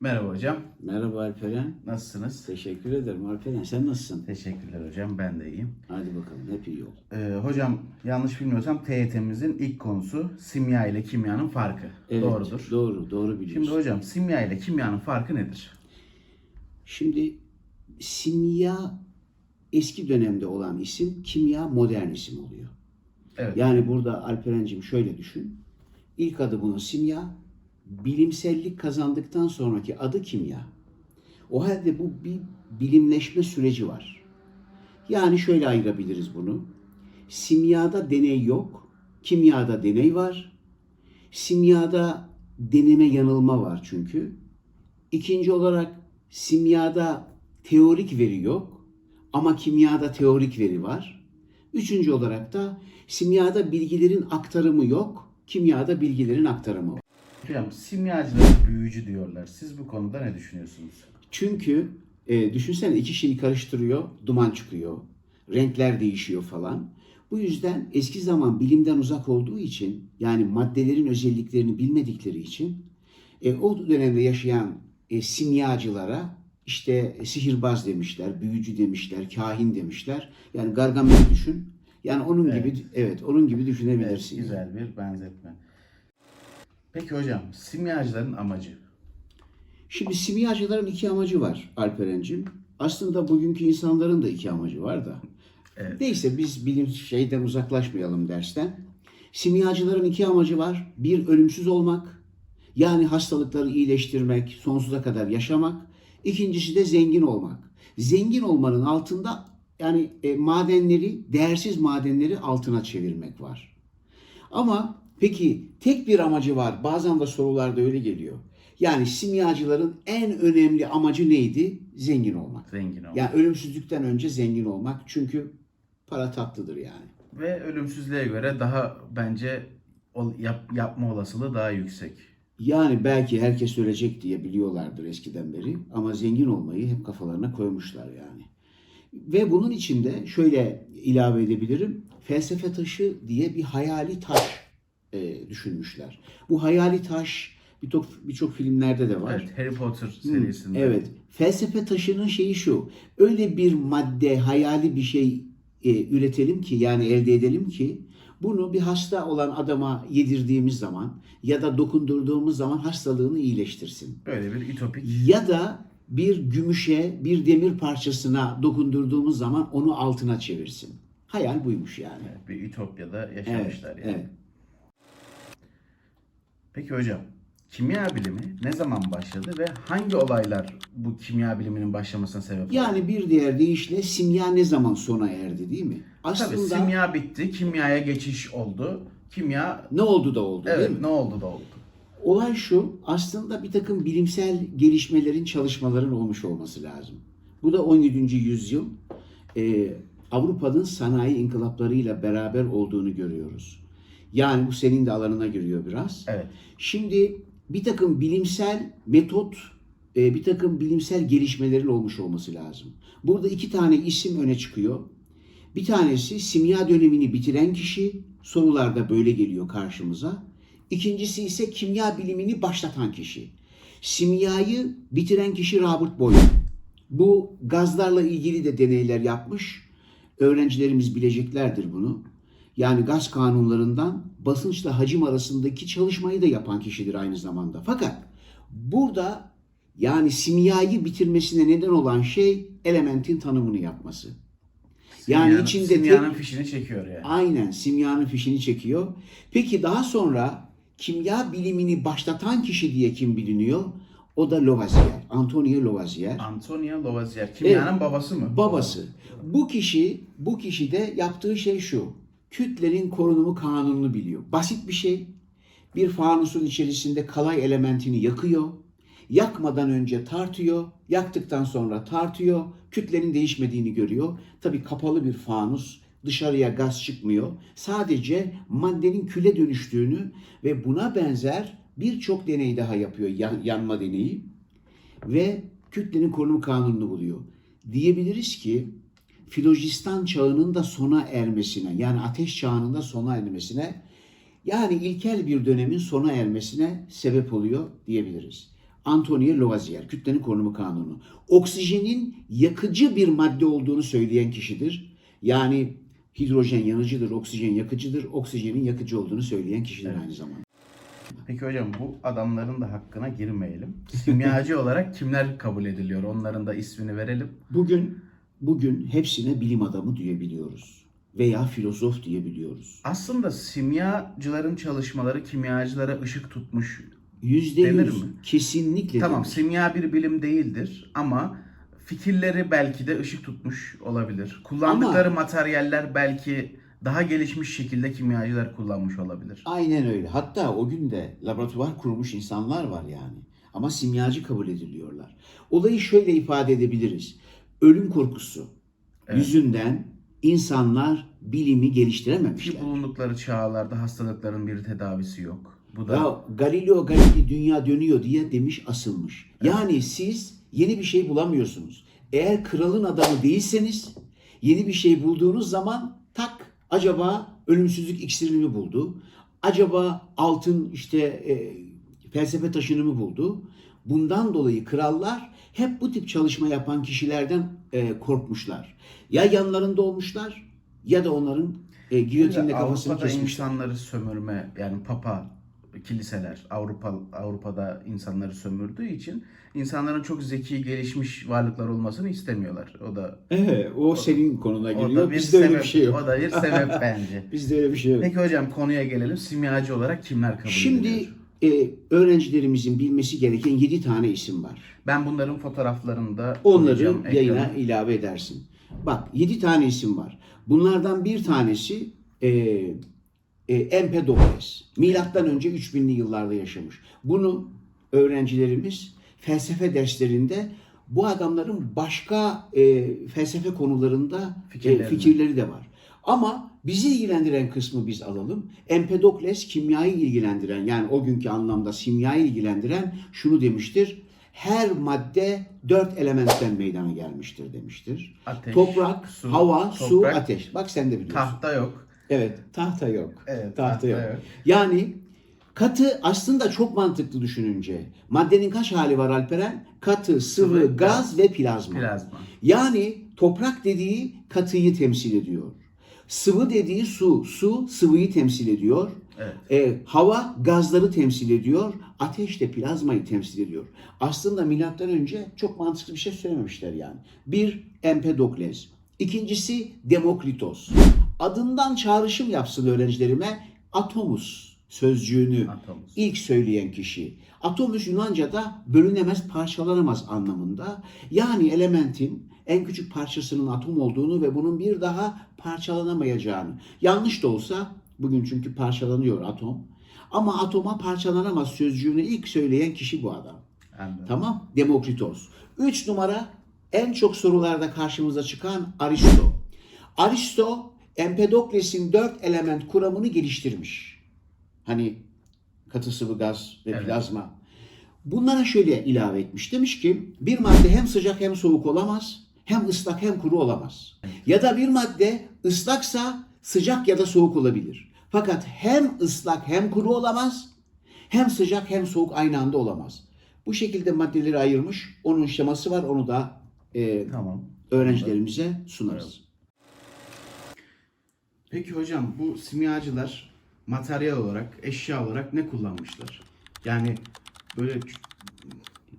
Merhaba hocam. Merhaba Alperen. Nasılsınız? Teşekkür ederim Alperen. Sen nasılsın? Teşekkürler hocam. Ben de iyiyim. Hadi bakalım hep iyi ol. Ee, hocam yanlış bilmiyorsam TYT'mizin ilk konusu simya ile kimyanın farkı. Evet, Doğrudur. Doğru, doğru biliyorsun. Şimdi hocam simya ile kimyanın farkı nedir? Şimdi simya eski dönemde olan isim, kimya modern isim oluyor. Evet. Yani burada Alperen'cim şöyle düşün. İlk adı bunun simya, bilimsellik kazandıktan sonraki adı kimya. O halde bu bir bilimleşme süreci var. Yani şöyle ayırabiliriz bunu. Simyada deney yok, kimyada deney var. Simyada deneme yanılma var çünkü. İkinci olarak simyada teorik veri yok ama kimyada teorik veri var. Üçüncü olarak da simyada bilgilerin aktarımı yok, kimyada bilgilerin aktarımı var. Hocam simyacılara büyücü diyorlar. Siz bu konuda ne düşünüyorsunuz? Çünkü e, düşünsene iki şeyi karıştırıyor, duman çıkıyor, renkler değişiyor falan. Bu yüzden eski zaman bilimden uzak olduğu için yani maddelerin özelliklerini bilmedikleri için e, o dönemde yaşayan e, simyacılara işte sihirbaz demişler, büyücü demişler, kahin demişler. Yani Gargamel'i düşün. Yani onun Evet. gibi evet onun gibi Evet, düşünebilirsin. güzel bir benzetme. Peki hocam simyacıların amacı? Şimdi simyacıların iki amacı var Alperen'cim. Aslında bugünkü insanların da iki amacı var da. Evet. Neyse biz bilim şeyden uzaklaşmayalım dersten. Simyacıların iki amacı var. Bir ölümsüz olmak. Yani hastalıkları iyileştirmek, sonsuza kadar yaşamak. İkincisi de zengin olmak. Zengin olmanın altında yani e, madenleri, değersiz madenleri altına çevirmek var. Ama peki tek bir amacı var. Bazen de sorularda öyle geliyor. Yani simyacıların en önemli amacı neydi? Zengin olmak. Zengin olmak. Yani ölümsüzlükten önce zengin olmak. Çünkü para tatlıdır yani. Ve ölümsüzlüğe göre daha bence yap- yapma olasılığı daha yüksek. Yani belki herkes ölecek diye biliyorlardır eskiden beri ama zengin olmayı hep kafalarına koymuşlar yani. Ve bunun içinde şöyle ilave edebilirim. Felsefe taşı diye bir hayali taş e, düşünmüşler. Bu hayali taş birçok birçok filmlerde de var. Evet, Harry Potter serisinde. Evet. Felsefe taşının şeyi şu. Öyle bir madde, hayali bir şey e, üretelim ki yani elde edelim ki bunu bir hasta olan adama yedirdiğimiz zaman ya da dokundurduğumuz zaman hastalığını iyileştirsin. Böyle bir ütopik. Ya da bir gümüşe, bir demir parçasına dokundurduğumuz zaman onu altına çevirsin. Hayal buymuş yani. Evet, bir ütopyada Evet, yaşamışlar yani. evet. Peki hocam, kimya bilimi ne zaman başladı ve hangi olaylar bu kimya biliminin başlamasına sebep oldu? Yani bir diğer deyişle simya ne zaman sona erdi değil mi? Tabii Aslında simya bitti, kimyaya geçiş oldu. Kimya, ne oldu da oldu değil evet mi? ne oldu da oldu. Olay şu, aslında bir takım bilimsel gelişmelerin, çalışmaların olmuş olması lazım. Bu da 17. yüzyıl e, Avrupa'nın sanayi inkılaplarıyla beraber olduğunu görüyoruz. Yani bu senin de alanına giriyor biraz. Evet. Şimdi bir takım bilimsel metot, e, bir takım bilimsel gelişmelerin olmuş olması lazım. Burada iki tane isim öne çıkıyor. Bir tanesi simya dönemini bitiren kişi, sorularda böyle geliyor karşımıza. İkincisi ise kimya bilimini başlatan kişi. Simyayı bitiren kişi Robert Boyle. Bu gazlarla ilgili de deneyler yapmış. Öğrencilerimiz bileceklerdir bunu. Yani gaz kanunlarından basınçla hacim arasındaki çalışmayı da yapan kişidir aynı zamanda. Fakat burada yani simyayı bitirmesine neden olan şey elementin tanımını yapması. Yani Simyanın- içinde simyanın tek- fişini çekiyor yani. Aynen simyanın fişini çekiyor. Peki daha sonra kimya bilimini başlatan kişi diye kim biliniyor? O da Lavoisier. Antonio Lavoisier. Antonio Lavoisier. Kimyanın babası mı? Babası. Bu kişi, bu kişi de yaptığı şey şu. Kütlenin korunumu kanununu biliyor. Basit bir şey. Bir fanusun içerisinde kalay elementini yakıyor. Yakmadan önce tartıyor. Yaktıktan sonra tartıyor. Kütlenin değişmediğini görüyor. Tabii kapalı bir fanus. Dışarıya gaz çıkmıyor. Sadece maddenin küle dönüştüğünü ve buna benzer birçok deney daha yapıyor. Yan- yanma deneyi. Ve kütlenin korunumu kanununu buluyor. Diyebiliriz ki filojistan çağının da sona ermesine yani ateş çağının da sona ermesine yani ilkel bir dönemin sona ermesine sebep oluyor diyebiliriz. Antonio Lavoisier, kütlenin korunumu kanunu. Oksijenin yakıcı bir madde olduğunu söyleyen kişidir. Yani hidrojen yanıcıdır, oksijen yakıcıdır. Oksijenin yakıcı olduğunu söyleyen kişidir aynı zamanda. Peki hocam bu adamların da hakkına girmeyelim. Simyacı olarak kimler kabul ediliyor? Onların da ismini verelim. Bugün bugün hepsine bilim adamı diyebiliyoruz veya filozof diyebiliyoruz. Aslında simyacıların çalışmaları kimyacılara ışık tutmuş. Yüzde Denir yüz mi? kesinlikle Tamam denir. simya bir bilim değildir ama fikirleri belki de ışık tutmuş olabilir. Kullandıkları materyaller belki daha gelişmiş şekilde kimyacılar kullanmış olabilir. Aynen öyle. Hatta o gün de laboratuvar kurmuş insanlar var yani. Ama simyacı kabul ediliyorlar. Olayı şöyle ifade edebiliriz. Ölüm korkusu Evet. yüzünden insanlar bilimi geliştirememişler. Ki bulundukları çağlarda hastalıkların bir tedavisi yok. Bu da Ya Galileo Galilei dünya dönüyor diye demiş asılmış. Yani siz yeni bir şey bulamıyorsunuz. Eğer kralın adamı değilseniz yeni bir şey bulduğunuz zaman tak acaba ölümsüzlük iksirini mi buldu? Acaba altın işte e, felsefe taşını mı buldu? Bundan dolayı krallar hep bu tip çalışma yapan kişilerden e, korkmuşlar. Ya yanlarında olmuşlar ya da onların e, giyotinle kafasını Avrupa'da kesmişler. insanları sömürme yani papa kiliseler Avrupa Avrupa'da insanları sömürdüğü için insanların çok zeki gelişmiş varlıklar olmasını istemiyorlar. O da Evet, o senin konuna o giriyor. da bir Bizde öyle sebep. bir şey yok. O da bir sebep bence. Bizde öyle bir şey yok. Peki hocam konuya gelelim. Simyacı olarak kimler kabul Şimdi ediliyor? E, öğrencilerimizin bilmesi gereken 7 tane isim var. Ben bunların fotoğraflarını da Onları yayına ekrana. ilave edersin. Bak 7 tane isim var. Bunlardan bir tanesi e, e, Empedokles. Milattan önce 3000'li yıllarda yaşamış. Bunu öğrencilerimiz felsefe derslerinde bu adamların başka e, felsefe konularında e, fikirleri de var. Ama bizi ilgilendiren kısmı biz alalım. Empedokles kimyayı ilgilendiren yani o günkü anlamda simyayı ilgilendiren şunu demiştir. Her madde dört elementten meydana gelmiştir demiştir. Ateş, Toprak, su, hava, su, toprak, ateş. Bak sen de biliyorsun. Tahta yok. Evet, tahta yok. Evet, tahta, tahta yok. yok. Yani katı aslında çok mantıklı düşününce. Maddenin kaç hali var Alperen? Katı, sıvı, Sıvı, gaz ve plazma. Plazma. Yani toprak dediği katıyı temsil ediyor. Sıvı dediği su, su sıvıyı temsil ediyor. Evet. E, hava gazları temsil ediyor. Ateş de plazmayı temsil ediyor. Aslında milattan önce çok mantıklı bir şey söylememişler yani. Bir Empedokles. İkincisi Demokritos. Adından çağrışım yapsın öğrencilerime. Atomus sözcüğünü Atomuz. ilk söyleyen kişi. Atomüs Yunanca'da bölünemez, parçalanamaz anlamında. Yani elementin en küçük parçasının atom olduğunu ve bunun bir daha parçalanamayacağını. Yanlış da olsa, bugün çünkü parçalanıyor atom. Ama atoma parçalanamaz sözcüğünü ilk söyleyen kişi bu adam. Anladım. Tamam? Demokritos. Üç numara en çok sorularda karşımıza çıkan Aristo. Aristo Empedokles'in dört element kuramını geliştirmiş. Hani katı sıvı gaz ve Evet. plazma. Bunlara şöyle ilave etmiş. Demiş ki bir madde hem sıcak hem soğuk olamaz, hem ıslak hem kuru olamaz. Ya da bir madde ıslaksa sıcak ya da soğuk olabilir. Fakat hem ıslak hem kuru olamaz, hem sıcak hem soğuk aynı anda olamaz. Bu şekilde maddeleri ayırmış. Onun şeması var. Onu da e, Tamam. öğrencilerimize sunarız. Peki hocam bu simyacılar materyal olarak, eşya olarak ne kullanmışlar? Yani böyle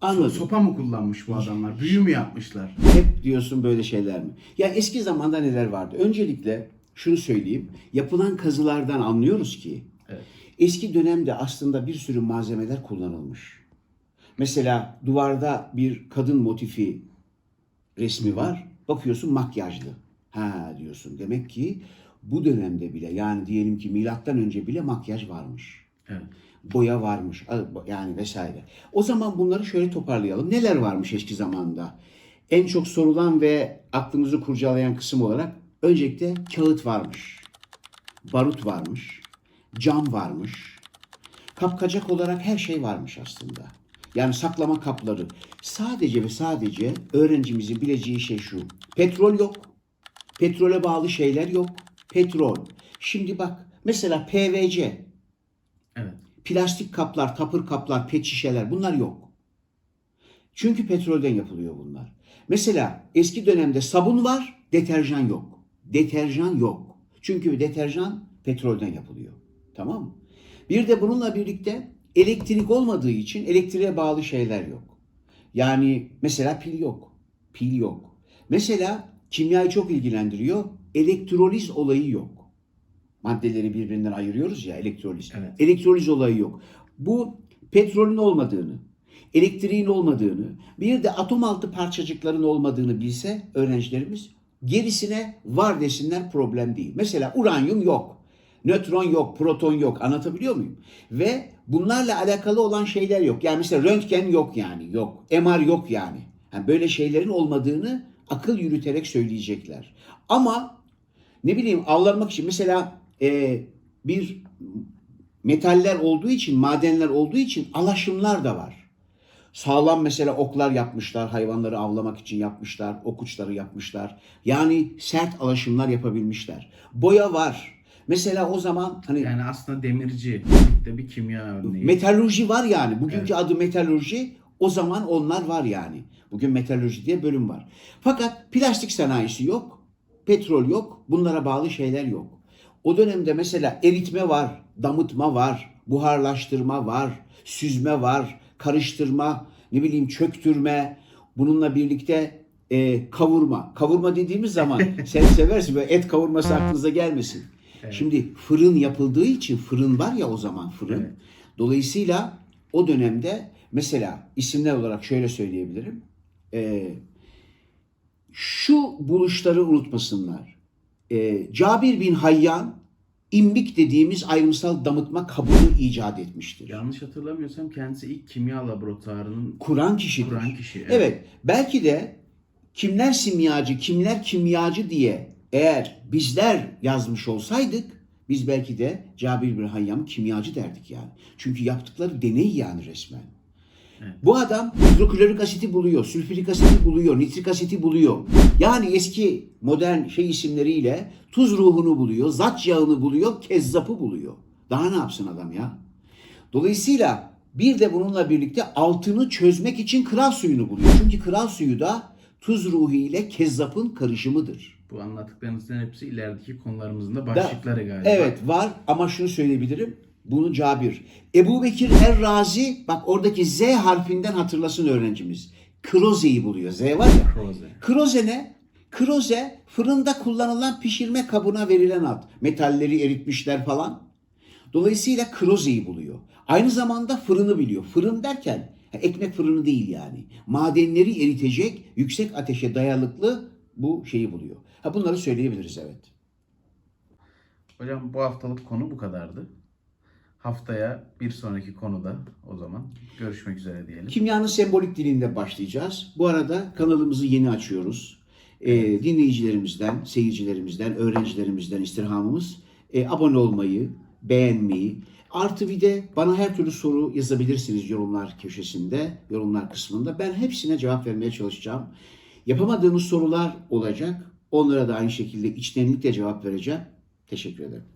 Anladım. sopa mı kullanmış bu adamlar? Büyü mü yapmışlar? Hep diyorsun böyle şeyler mi? Ya eski zamanda neler vardı? Öncelikle şunu söyleyeyim. Yapılan kazılardan anlıyoruz ki Evet. eski dönemde aslında bir sürü malzemeler kullanılmış. Mesela duvarda bir kadın motifi resmi var. Bakıyorsun makyajlı. Ha diyorsun. Demek ki bu dönemde bile yani diyelim ki milattan önce bile makyaj varmış. Evet. boya varmış yani vesaire. O zaman bunları şöyle toparlayalım. Neler varmış eski zamanda? En çok sorulan ve aklımızı kurcalayan kısım olarak öncelikle kağıt varmış. Barut varmış. Cam varmış. Kapkacak olarak her şey varmış aslında. Yani saklama kapları. Sadece ve sadece öğrencimizin bileceği şey şu. Petrol yok. Petrole bağlı şeyler yok. Petrol. Şimdi bak mesela PVC Plastik kaplar, tapır kaplar, pet şişeler bunlar yok. Çünkü petrolden yapılıyor bunlar. Mesela eski dönemde sabun var, deterjan yok. Deterjan yok. Çünkü deterjan petrolden yapılıyor. Tamam mı? Bir de bununla birlikte elektrik olmadığı için elektriğe bağlı şeyler yok. Yani mesela pil yok. Pil yok. Mesela kimyayı çok ilgilendiriyor. Elektroliz olayı yok. Maddeleri birbirinden ayırıyoruz ya elektroliz. Evet. Elektroliz olayı yok. Bu petrolün olmadığını, elektriğin olmadığını, bir de atom altı parçacıkların olmadığını bilse öğrencilerimiz gerisine var desinler problem değil. Mesela uranyum yok. Nötron yok, proton yok. Anlatabiliyor muyum? Ve bunlarla alakalı olan şeyler yok. Yani mesela röntgen yok yani. Yok. MR yok yani. yani böyle şeylerin olmadığını akıl yürüterek söyleyecekler. Ama ne bileyim avlanmak için mesela e, bir metaller olduğu için, madenler olduğu için alaşımlar da var. Sağlam mesela oklar yapmışlar, hayvanları avlamak için yapmışlar, ok uçları yapmışlar. Yani sert alaşımlar yapabilmişler. Boya var. Mesela o zaman hani Yani aslında demirci de bir kimya örneği. metalurji var yani. Bugünkü adı metalurji. O zaman onlar var yani. Bugün metalurji diye bölüm var. Fakat plastik sanayisi yok. Petrol yok. Bunlara bağlı şeyler yok. O dönemde mesela eritme var, damıtma var, buharlaştırma var, süzme var, karıştırma, ne bileyim çöktürme, bununla birlikte e, kavurma. Kavurma dediğimiz zaman sen seversin böyle et kavurması aklınıza gelmesin. Şimdi fırın yapıldığı için fırın var ya o zaman fırın. Evet. Dolayısıyla o dönemde mesela isimler olarak şöyle söyleyebilirim. Ee, şu buluşları unutmasınlar. Ee, Cabir bin Hayyan imbik dediğimiz ayrımsal damıtma kabını icat etmiştir. Yanlış hatırlamıyorsam kendisi ilk kimya laboratuvarının Kur'an kişidir. kuran kişi. Evet. Belki de kimler simyacı, kimler kimyacı diye eğer bizler yazmış olsaydık biz belki de Cabir bin Hayyam kimyacı derdik yani. Çünkü yaptıkları deney yani resmen. Evet. Bu adam hidroklorik asiti buluyor, sülfürik asiti buluyor, nitrik asiti buluyor. Yani eski modern şey isimleriyle tuz ruhunu buluyor, zat yağını buluyor, kezzapı buluyor. Daha ne yapsın adam ya? Dolayısıyla bir de bununla birlikte altını çözmek için kral suyunu buluyor. Çünkü kral suyu da tuz ruhu ile kezzapın karışımıdır. Bu anlattıklarınızın hepsi ilerideki konularımızın da başlıkları galiba. Evet var ama şunu söyleyebilirim. Bunu Cabir. Ebu Bekir Er-Razi bak oradaki Z harfinden hatırlasın öğrencimiz. Kroze'yi buluyor. Z var ya. Proze. Kroze ne? Kroze fırında kullanılan pişirme kabına verilen ad. Metalleri eritmişler falan. Dolayısıyla krozeyi buluyor. Aynı zamanda fırını biliyor. Fırın derken ekmek fırını değil yani. Madenleri eritecek yüksek ateşe dayanıklı bu şeyi buluyor. Ha bunları söyleyebiliriz evet. Hocam bu haftalık konu bu kadardı. Haftaya bir sonraki konuda o zaman görüşmek üzere diyelim. Kimyanın sembolik dilinde başlayacağız. Bu arada kanalımızı yeni açıyoruz. Ee, dinleyicilerimizden, seyircilerimizden, öğrencilerimizden istirhamımız e, abone olmayı, beğenmeyi, artı bir de bana her türlü soru yazabilirsiniz yorumlar köşesinde, yorumlar kısmında. Ben hepsine cevap vermeye çalışacağım. Yapamadığınız sorular olacak. Onlara da aynı şekilde içtenlikle cevap vereceğim. Teşekkür ederim.